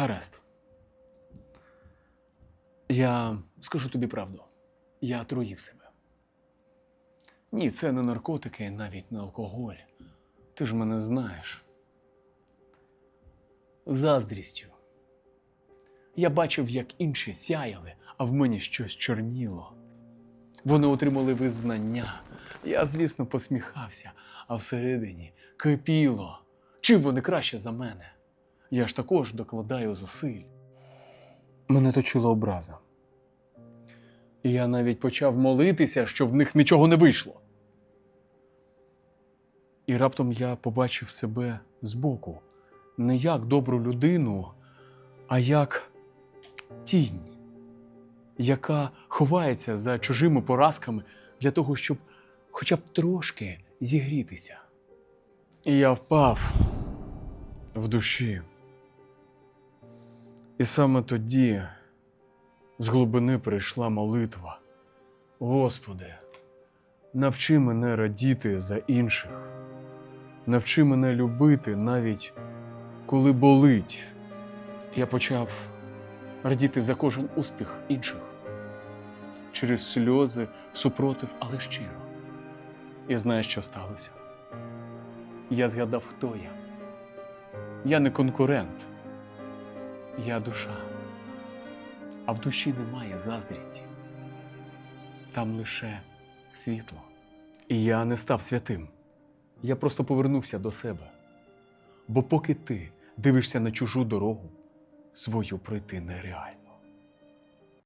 Гаразд. Я скажу тобі правду. Я отруїв себе. Ні, це не наркотики, навіть не алкоголь. Ти ж мене знаєш. Заздрістю. Я бачив, як інші сяяли, а в мені щось чорніло. Вони отримали визнання. Я, звісно, посміхався, а всередині кипіло. Чим вони краще за мене? Я ж також докладаю зусиль. Мене точила образа. І я навіть почав молитися, щоб в них нічого не вийшло. І раптом я побачив себе збоку, не як добру людину, а як тінь, яка ховається за чужими поразками для того, щоб хоча б трошки зігрітися. І я впав в душі. І саме тоді з глибини прийшла молитва. Господи, навчи мене радіти за інших, навчи мене любити навіть коли болить. Я почав радіти за кожен успіх інших через сльози, супротив, але щиро. І знаєш, що сталося? Я згадав, хто я. Я не конкурент, я душа. А в душі немає заздрісті. Там лише світло. І я не став святим. Я просто повернувся до себе. Бо поки ти дивишся на чужу дорогу, свою пройти нереально.